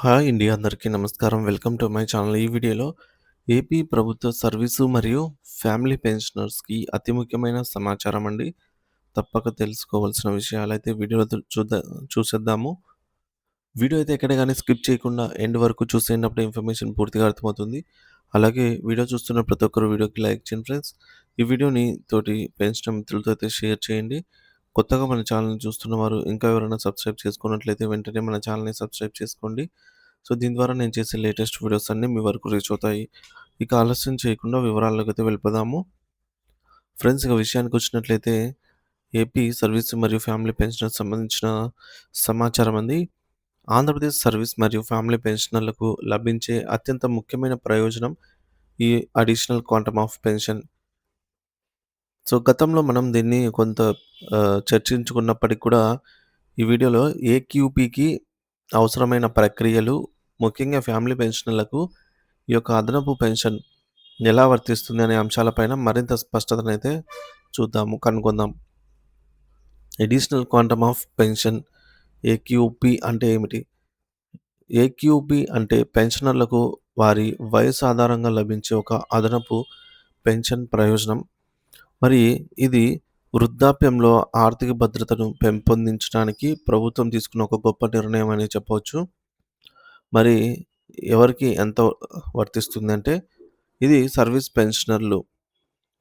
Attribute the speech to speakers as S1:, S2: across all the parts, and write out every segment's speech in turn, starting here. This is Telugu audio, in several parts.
S1: హాయ్ అండి అందరికీ నమస్కారం. Welcome to my channel. ఈ వీడియోలో ఏపీ ప్రభుత్వ సర్వీసు మరియు ఫ్యామిలీ పెన్షనర్స్కి అతి ముఖ్యమైన సమాచారం అండి. తప్పక తెలుసుకోవాల్సిన విషయాలు అయితే వీడియోలో చూద్దా చూసేద్దాము. వీడియో అయితే ఎక్కడ కానీ స్కిప్ చేయకుండా ఎండ్ వరకు చూసేటప్పుడు ఇన్ఫర్మేషన్ పూర్తిగా అర్థమవుతుంది. అలాగే వీడియో చూస్తున్న ప్రతి ఒక్కరు వీడియోకి లైక్ చేయండి ఫ్రెండ్స్. ఈ వీడియోని తోటి పెంచిన మిత్రులతో అయితే షేర్ చేయండి. కొత్తగా మన ఛానల్ని చూస్తున్న వారు ఇంకా ఎవరైనా సబ్స్క్రైబ్ చేసుకున్నట్లయితే వెంటనే మన ఛానల్ని సబ్స్క్రైబ్ చేసుకోండి. సో దీని ద్వారా నేను చేసే లేటెస్ట్ వీడియోస్ అన్నీ మీ వరకు రీచ్ అవుతాయి. ఇక ఆలస్యం చేయకుండా వివరాల్లోకి అయితే వెళ్ళిపోదాము. ఫ్రెండ్స్ ఇక విషయానికి వచ్చినట్లయితే ఏపీ సర్వీస్ మరియు ఫ్యామిలీ పెన్షనర్ సంబంధించిన సమాచారం అంది. ఆంధ్రప్రదేశ్ సర్వీస్ మరియు ఫ్యామిలీ పెన్షనర్లకు లభించే అత్యంత ముఖ్యమైన ప్రయోజనం ఈ additional quantum of pension. So గతంలో మనం దీన్ని కొంత ఆ, చర్చించుకున్నప్పటికీ కూడా ఈ వీడియోలో ఏక్యూపీకి అవసరమైన ప్రక్రియలు ముఖ్యంగా ఫ్యామిలీ పెన్షన్లకు ఈ యొక్క అదనపు పెన్షన్ ఎలా వర్తిస్తుంది అనే అంశాలపైన మరింత స్పష్టతనైతే చూద్దాము కనుక్కుందాం additional quantum of pension AQP అంటే ఏమిటి? ఏక్యూపీ అంటే పెన్షనర్లకు వారి వయసు ఆధారంగా లభించే ఒక అదనపు పెన్షన్ ప్రయోజనం. మరి ఇది వృద్ధాప్యంలో ఆర్థిక భద్రతను పెంపొందించడానికి ప్రభుత్వం తీసుకున్న ఒక గొప్ప నిర్ణయం అని చెప్పవచ్చు. మరి ఎవరికి ఎంత వర్తిస్తుందంటే ఇది సర్వీస్ పెన్షనర్లు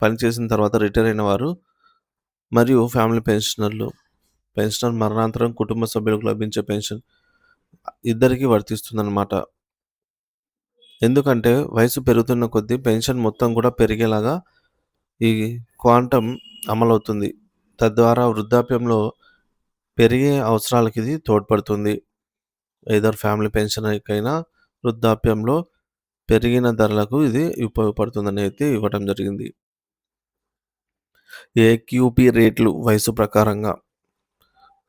S1: పనిచేసిన తర్వాత రిటైర్ అయిన వారు మరియు ఫ్యామిలీ పెన్షనర్లు పెన్షనర్ మరణాంతరం కుటుంబ సభ్యులకు లభించే పెన్షన్ ఇద్దరికి వర్తిస్తుందన్నమాట. ఎందుకంటే వయసు పెరుగుతున్న కొద్దీ పెన్షన్ మొత్తం కూడా పెరిగేలాగా ఈ క్వాంటం అమలవుతుంది. తద్వారా వృద్ధాప్యంలో పెరిగే అవసరాలకి ఇది తోడ్పడుతుంది. ఏదర్ ఫ్యామిలీ పెన్షన్కైనా వృద్ధాప్యంలో పెరిగిన ధరలకు ఇది ఉపయోగపడుతుందని అయితే ఇవ్వడం జరిగింది. ఏక్యూపీ రేట్లు వయసు ప్రకారంగా.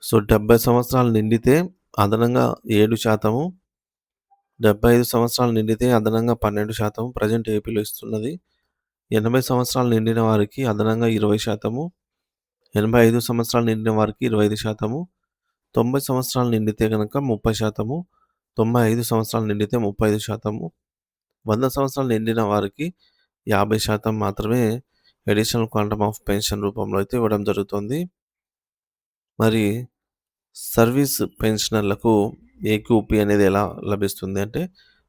S1: సో డెబ్బై సంవత్సరాలు నిండితే అదనంగా ఏడు శాతము డెబ్బై ఐదు సంవత్సరాలు నిండితే అదనంగా పన్నెండు శాతం ప్రజెంట్ ఏపీలో ఇస్తున్నది. ఎనభై సంవత్సరాలు నిండిన వారికి అదనంగా ఇరవై శాతము ఎనభై ఐదు సంవత్సరాలు నిండిన వారికి ఇరవై ఐదు శాతము తొంభై సంవత్సరాలు నిండితే కనుక ముప్పై శాతము తొంభై ఐదు సంవత్సరాలు నిండితే ముప్పై ఐదు శాతము వంద సంవత్సరాలు నిండిన వారికి యాభై శాతం మాత్రమే అడిషనల్ క్వాంటమ్ ఆఫ్ పెన్షన్ రూపంలో అయితే ఇవ్వడం జరుగుతుంది. మరి సర్వీస్ పెన్షనర్లకు ఏక్యూపీ అనేది ఎలా లభిస్తుంది అంటే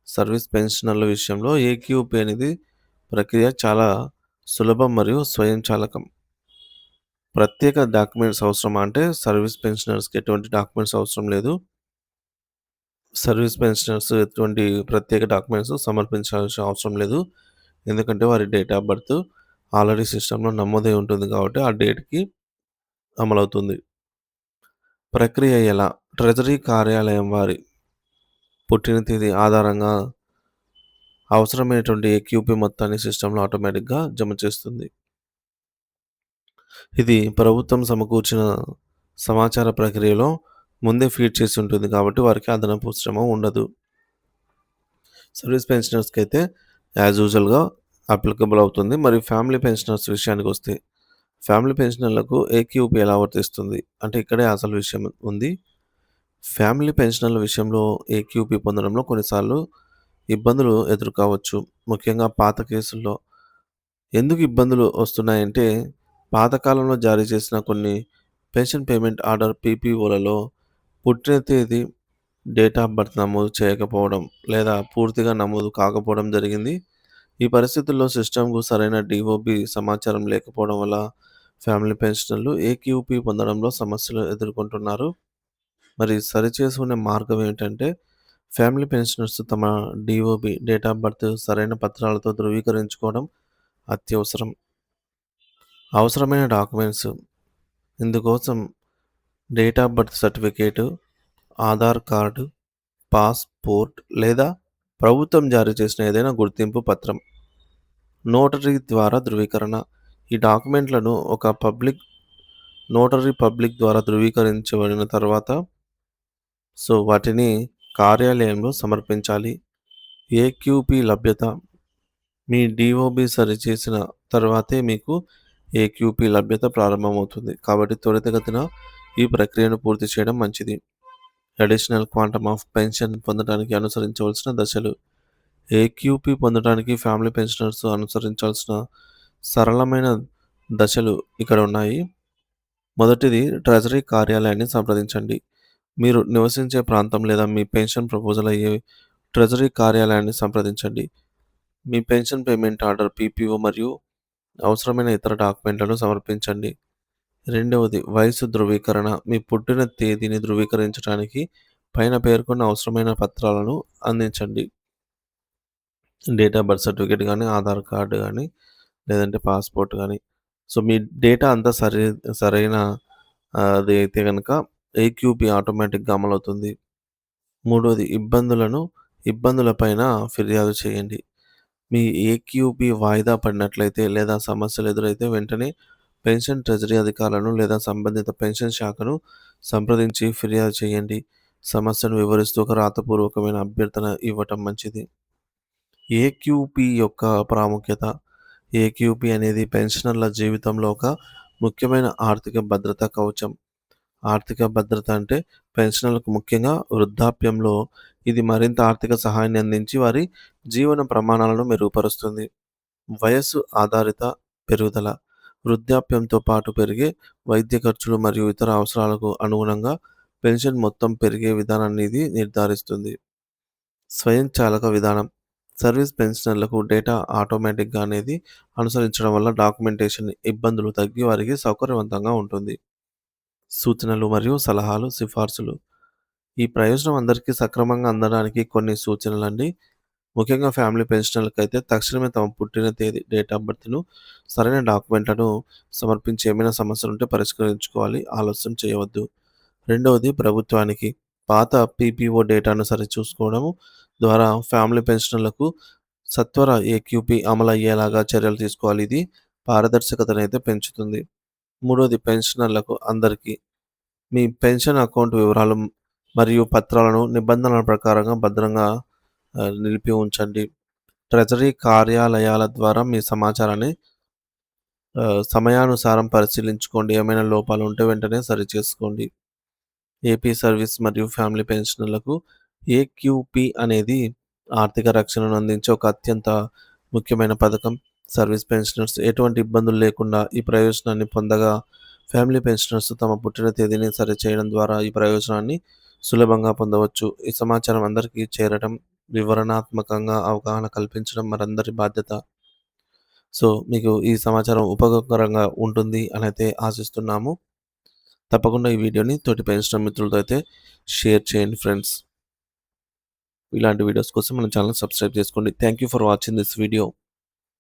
S1: సర్వీస్ పెన్షనర్ల విషయంలో ఏక్యూపీ అనేది ప్రక్రియ చాలా సులభం మరియు స్వయంచాలకం. ప్రత్యేక డాక్యుమెంట్స్ అవసరమా అంటే సర్వీస్ పెన్షనర్స్కి ఎటువంటి డాక్యుమెంట్స్ అవసరం లేదు. సర్వీస్ పెన్షనర్స్ ఎటువంటి ప్రత్యేక డాక్యుమెంట్స్ సమర్పించాల్సిన అవసరం లేదు. ఎందుకంటే వారి డేట్ ఆఫ్ బర్త్ ఆల్రెడీ సిస్టంలో నమోదై ఉంటుంది కాబట్టి ఆ డేట్కి అమలవుతుంది. ప్రక్రియ ఎలా? ట్రెజరీ కార్యాలయం వారి పుట్టిన తేదీ ఆధారంగా అవసరమైనటువంటి ఎక్యూపీ మొత్తాన్ని సిస్టంలో ఆటోమేటిక్గా జమ చేస్తుంది. ఇది ప్రభుత్వం సమకూర్చిన సమాచార ప్రక్రియలో ముందే ఫీడ్ చేసి ఉంటుంది కాబట్టి వారికి అదనపు శ్రమ ఉండదు. సర్వీస్ పెన్షనర్స్కి అయితే యాజ్ యూజువల్గా అప్లికబుల్ అవుతుంది. మరియు ఫ్యామిలీ పెన్షనర్స్ విషయానికి వస్తే ఫ్యామిలీ పెన్షనర్లకు ఏక్యూపీ ఎలా వర్తిస్తుంది? అంటే ఇక్కడే అసలు విషయం ఉంది. ఫ్యామిలీ పెన్షనర్ల విషయంలో ఏక్యూపీ పొందడంలో కొన్నిసార్లు ఇబ్బందులు ఎదుర్కోవచ్చు. ముఖ్యంగా పాత కేసుల్లో ఎందుకు ఇబ్బందులు వస్తున్నాయంటే పాతకాలంలో జారీ చేసిన కొన్ని పెన్షన్ పేమెంట్ ఆర్డర్ పీపీఓలలో పుట్టిన తేదీ డేట్ ఆఫ్ బర్త్ నమోదు చేయకపోవడం లేదా పూర్తిగా నమోదు కాకపోవడం జరిగింది. ఈ పరిస్థితుల్లో సిస్టమ్కు సరైన డిఓబి సమాచారం లేకపోవడం వల్ల ఫ్యామిలీ పెన్షనర్లు ఏక్యూపీ పొందడంలో సమస్యలు ఎదుర్కొంటున్నారు. మరి సరిచేసుకునే మార్గం ఏంటంటే ఫ్యామిలీ పెన్షనర్స్ తమ డిఓబి డేట్ ఆఫ్ బర్త్ సరైన పత్రాలతో ధృవీకరించుకోవడం అత్యవసరం. అవసరమైన డాక్యుమెంట్స్ ఇందుకోసం date of birth certificate Aadhaar card passport లేదా ప్రభుత్వం జారీ చేసిన ఏదైనా గుర్తింపు పత్రం నోటరీ ద్వారా ధృవీకరణ. ఈ డాక్యుమెంట్లను ఒక పబ్లిక్ నోటరీ పబ్లిక్ ద్వారా ధృవీకరించబడిన తర్వాత సో వాటిని కార్యాలయంలో సమర్పించాలి. ఏక్యూపీ లభ్యత. మీ డిఓబి సరిచేసిన తర్వాతే మీకు ఏక్యూపీ లభ్యత ప్రారంభమవుతుంది. కాబట్టి త్వరితగతిన ఈ ప్రక్రియను పూర్తి చేయడం మంచిది. అడిషనల్ క్వాంటమ్ ఆఫ్ పెన్షన్ పొందడానికి అనుసరించవలసిన దశలు. ఏక్యూపీ పొందడానికి ఫ్యామిలీ పెన్షనర్స్ అనుసరించాల్సిన సరళమైన దశలు ఇక్కడ ఉన్నాయి. మొదటిది ట్రెజరీ కార్యాలయాన్ని సంప్రదించండి. మీరు నివసించే ప్రాంతం లేదా మీ పెన్షన్ ప్రపోజల్ అయ్యే ట్రెజరీ కార్యాలయాన్ని సంప్రదించండి. మీ పెన్షన్ పేమెంట్ ఆర్డర్ పీపీఓ మరియు అవసరమైన ఇతర డాక్యుమెంట్లను సమర్పించండి. రెండవది వయసు ధృవీకరణ. మీ పుట్టిన తేదీని ధృవీకరించడానికి పైన పేర్కొన్న అవసరమైన పత్రాలను అందించండి. డేట్ ఆఫ్ బర్త్ సర్టిఫికేట్ కానీ ఆధార్ కార్డు కానీ లేదంటే పాస్పోర్ట్ కానీ సో మీ డేటా అంతా సరి సరైన అది అయితే కనుక ఏక్యూపీ ఆటోమేటిక్గా అమలవుతుంది. మూడోది ఇబ్బందులను ఇబ్బందులపైన ఫిర్యాదు చేయండి. మీ ఏక్యూపీ వాయిదా పడినట్లయితే లేదా సమస్యలు ఎదురైతే వెంటనే పెన్షన్ ట్రెజరీ అధికారులను లేదా సంబంధిత పెన్షన్ శాఖను సంప్రదించి ఫిర్యాదు చేయండి. సమస్యను వివరిస్తూ ఒక రాతపూర్వకమైన అభ్యర్థన ఇవ్వటం మంచిది. ఏక్యూపీ యొక్క ప్రాముఖ్యత. ఏక్యూపీ అనేది పెన్షనర్ల జీవితంలో ఒక ముఖ్యమైన ఆర్థిక భద్రత కవచం. ఆర్థిక భద్రత అంటే పెన్షనర్లకు ముఖ్యంగా వృద్ధాప్యంలో ఇది మరింత ఆర్థిక సహాయాన్ని అందించి వారి జీవన ప్రమాణాలను మెరుగుపరుస్తుంది. వయస్సు ఆధారిత పెరుగుదల వృద్ధాప్యంతో పాటు పెరిగే వైద్య ఖర్చులు మరియు ఇతర అవసరాలకు అనుగుణంగా పెన్షన్ మొత్తం పెరిగే విధానాన్ని ఇది నిర్ధారిస్తుంది. స్వయంచాలక విధానం సర్వీస్ పెన్షనర్లకు డేటా ఆటోమేటిక్గా అనేది అనుసరించడం వల్ల డాక్యుమెంటేషన్ ఇబ్బందులు తగ్గి వారికి సౌకర్యవంతంగా ఉంటుంది. సూచనలు మరియు సలహాలు సిఫార్సులు. ఈ ప్రయోజనం అందరికీ సక్రమంగా అందడానికి కొన్ని సూచనలు అండి ముఖ్యంగా ఫ్యామిలీ పెన్షనర్లకు అయితే తక్షణమే తమ పుట్టిన తేదీ డేట్ ఆఫ్ బర్త్ను సరైన డాక్యుమెంట్లను సమర్పించి ఏమైనా సమస్యలు ఉంటే పరిష్కరించుకోవాలి. ఆలస్యం చేయవద్దు. రెండవది ప్రభుత్వానికి పాత పీపీఓ డేటాను సరిచూసుకోవడము ద్వారా ఫ్యామిలీ పెన్షనర్లకు సత్వర ఏక్యూపీ అమలు అయ్యేలాగా చర్యలు తీసుకోవాలి. ఇది పారదర్శకతను అయితే పెంచుతుంది. మూడోది పెన్షనర్లకు అందరికీ మీ పెన్షన్ అకౌంట్ వివరాలు మరియు పత్రాలను నిబంధనల ప్రకారంగా భద్రంగా నిలిపి ఉంచండి. ట్రెజరీ కార్యాలయాల ద్వారా మీ సమాచారాన్ని సమయానుసారం పరిశీలించుకోండి. ఏమైనా లోపాలు ఉంటే వెంటనే సరిచేసుకోండి. ఏపీ సర్వీస్ మరియు ఫ్యామిలీ పెన్షనర్లకు ఏక్యూపీ అనేది ఆర్థిక రక్షణను అందించే ఒక అత్యంత ముఖ్యమైన పథకం. సర్వీస్ పెన్షనర్స్ ఎటువంటి ఇబ్బందులు లేకుండా ఈ ప్రయోజనాన్ని పొందగా ఫ్యామిలీ పెన్షనర్స్ తమ పుట్టిన తేదీని సరిచేయడం ద్వారా ఈ ప్రయోజనాన్ని సులభంగా పొందవచ్చు. ఈ సమాచారం అందరికీ చేరడం వివరణాత్మకంగా అవగాహన కల్పించడం మనందరి బాధ్యత. సో మీకు ఈ సమాచారం ఉపయోగకరంగా ఉంటుంది అని అయితే ఆశిస్తున్నాము. తప్పకుండా ఈ వీడియోని తోటి పెన్షన్ మిత్రులతో అయితే షేర్ చేయండి ఫ్రెండ్స్. ఇలాంటి వీడియోస్ కోసం మన ఛానల్ సబ్స్క్రైబ్ చేసుకోండి. Thank you for watching this video.